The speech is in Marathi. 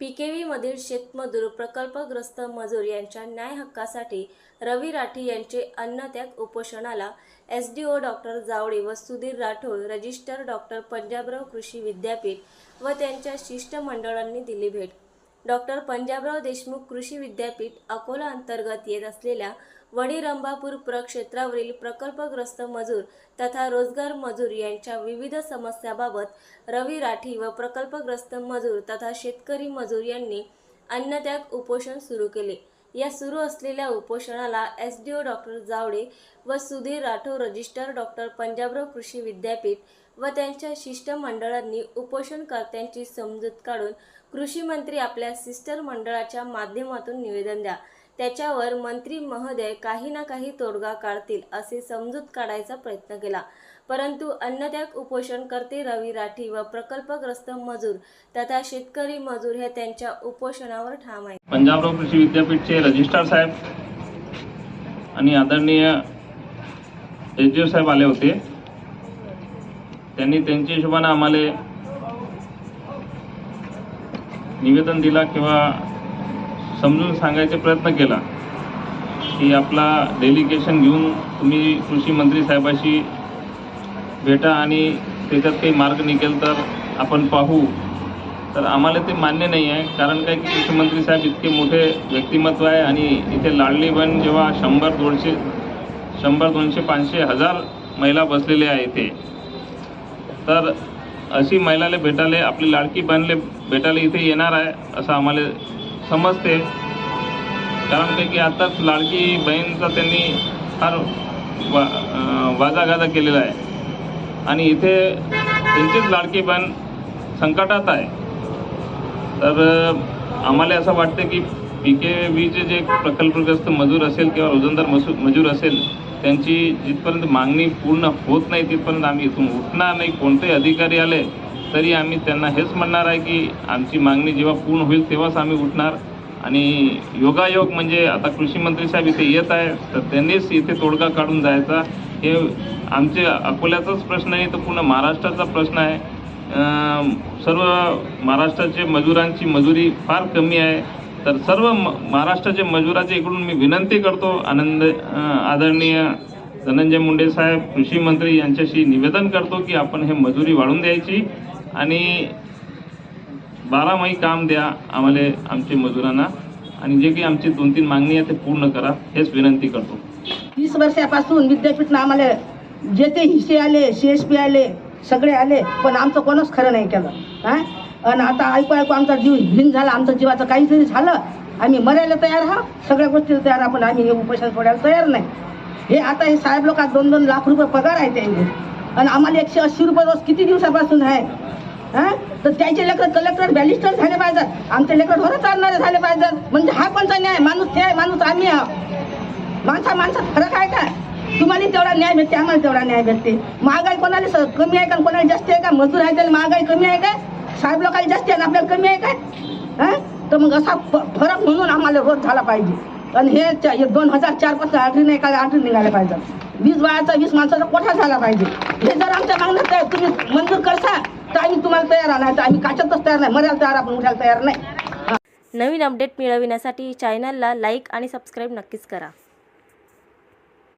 पीकेव्हीमधील शेतमजूर प्रकल्पग्रस्त मजूर यांच्या न्याय हक्कासाठी रवी राठी यांचे अन्नत्याग उपोषणाला S D. O doctor Jawale व सुधीर राठोड रजिस्टर डॉक्टर पंजाबराव कृषी विद्यापीठ व त्यांच्या शिष्टमंडळांनी दिली भेट. डॉक्टर पंजाबराव देशमुख कृषी विद्यापीठ अकोला अंतर्गत येत असलेल्या वडी रंभापूर प्रक्षेत्रावरील प्रकल्पग्रस्त मजूर तथा रोजगार मजूर यांच्या विविध समस्याबाबत रवी राठी व प्रकल्पग्रस्त मजूर तथा शेतकरी मजूर यांनी अन्नत्याग उपोषण सुरू केले. या सुरू असलेल्या उपोषणाला S D O doctor Jawade व सुधीर राठोड रजिस्टर डॉक्टर पंजाबराव कृषी विद्यापीठ व त्यांच्या शिष्टमंडळांनी उपोषणकर्त्यांची समजूत काढून कृषी मंत्री आपल्या सिस्टर मंडळाच्या माध्यमातून निवेदन द्या. त्याच्यावर मंत्री महोदय काही ना काही तोडगा काढतील असे समजूत काढायचा प्रयत्न केला. परंतु अन्नत्याग उपोषणकर्ते रवी राठी व प्रकल्पग्रस्त मजूर तथा शेतकरी मजूर हे त्यांच्या उपोषणावर ठाम आहेत. पंजाबराव कृषी विद्यापीठचे रजिस्ट्रार साहेब आणि आदरणीय एच डी साहेब आले होते. त्यांनी त्यांच्या हिशोबाने आम्हाला निवेदन दिला किंवा समजून सांगायचा प्रयत्न केला की आपला डेलिगेशन घेऊन तुम्ही कृषी मंत्री साहेबाशी भेटा आणि त्याच्यात काही मार्ग निघेल तर आपण पाहू. तर आम्हाला ते मान्य नाही आहे कारण काय की कृषीमंत्री साहेब इतके मोठे व्यक्तिमत्व आहे आणि इथे लाडली बहीण जेव्हा शंभर दोनशे शंभर दोनशे पाचशे हजार महिला बसलेल्या आहे इथे. तर अशी महिलाले भेटाले आपली लाडकी बहीणले भेटायला इथे येणार आहे असं आम्हाला समजते. कारण ते की आताच लाडकी बहीणचा त्यांनी फार वा वाजागाजा केलेला आहे. आणि इथे त्यांचीच लाडकी बहीण संकटात आहे. तर आम्हाला असं वाटतं की पी के व्हीचे जे प्रकल्पग्रस्त मजूर असेल किंवा रोजंदार मसू मजूर असेल त्यांची जिथपर्यंत मागणी पूर्ण होत नाही तिथपर्यंत आम्ही इथून उठणार नाही. कोणतेही अधिकारी आले तरी आम्ही त्यांना हेच म्हणणार आहे की आमची मागणी जेव्हा पूर्ण होईल तेव्हाच आम्ही उठणार. आणि योगायोग म्हणजे आता कृषी मंत्री साहेब इथे येत आहे तर त्यांनीच इथे तोडगा काढून जायचा. हे आमचे अकोल्याचाच प्रश्न आहे तर पूर्ण महाराष्ट्राचा प्रश्न आहे. सर्व महाराष्ट्राचे मजुरांची मजुरी फार कमी आहे. तर सर्व म- महाराष्ट्राचे मजुराचे इकडून मी विनंती करतो आनंद आदरणीय धनंजय मुंडे साहेब कृषी मंत्री यांच्याशी निवेदन करतो की आपण हे मजुरी वाढवून द्यायची. आणि बारामाही काम द्या आम्हाला आमच्या मजुरांना. आणि जे काही आमची दोन तीन मागणी आहे ते पूर्ण करा हेच विनंती करतो. तीस वर्षापासून विद्यापीठनं आम्हाला जे ते हिस्से आले सी एस पी आले सगळे आले पण आमचं कोणच खरं नाही केलं. हा? आणि आता ऐकू ऐकू आमचा जीव भिन झाला आमचं जीवाचं काहीतरी झालं. आम्ही मरायला तयार हा सगळ्या गोष्टीला तयार आपण आम्ही हे उपोषण सोडायला तयार नाही. हे आता हे साहेब लोक दोन दोन लाख रुपये पगार आहे त्यांचे. आणि आम्हाला एकशे अस्सी रुपये रोज किती दिवसापासून आहे? हा? तर त्याचे लेकर कलेक्टर बॅलिस्टर झाले पाहिजेत. आमचे लेकर होत चालणारे झाले पाहिजेत. म्हणजे हा कोणता न्याय माणूस ते आहे माणूस आम्ही आहोत. माणसा माणसात फरक आहे का? तुम्हाला तेवढा न्याय भेटते आम्हाला तेवढा न्याय भेटते. महागाई कोणाला कमी आहे का? आणि कोणाला जास्त आहे का? मजूर आहे त्याला महागाई कमी आहे का? साहेब लोकांना जास्त आहे आपल्याला कमी आहे का? तर मग असा फ- फरक म्हणून आम्हाला रोज झाला पाहिजे. आणि हे दोन हजार चारपासून आठरी नाही का आठवी निघाल्या पाहिजे. वीस बायाचा वीस माणसाचा कोठा झाला पाहिजे? हे जर आमच्या मागण्या तुम्ही मंजूर करता तर आम्ही तुम्हाला तयार आला तर आम्ही काच्यातच तयार नाही मरायला तयार आपण उठायला तयार नाही. नवीन अपडेट मिळविण्यासाठी चॅनलला लाईक आणि सबस्क्राईब नक्कीच करा.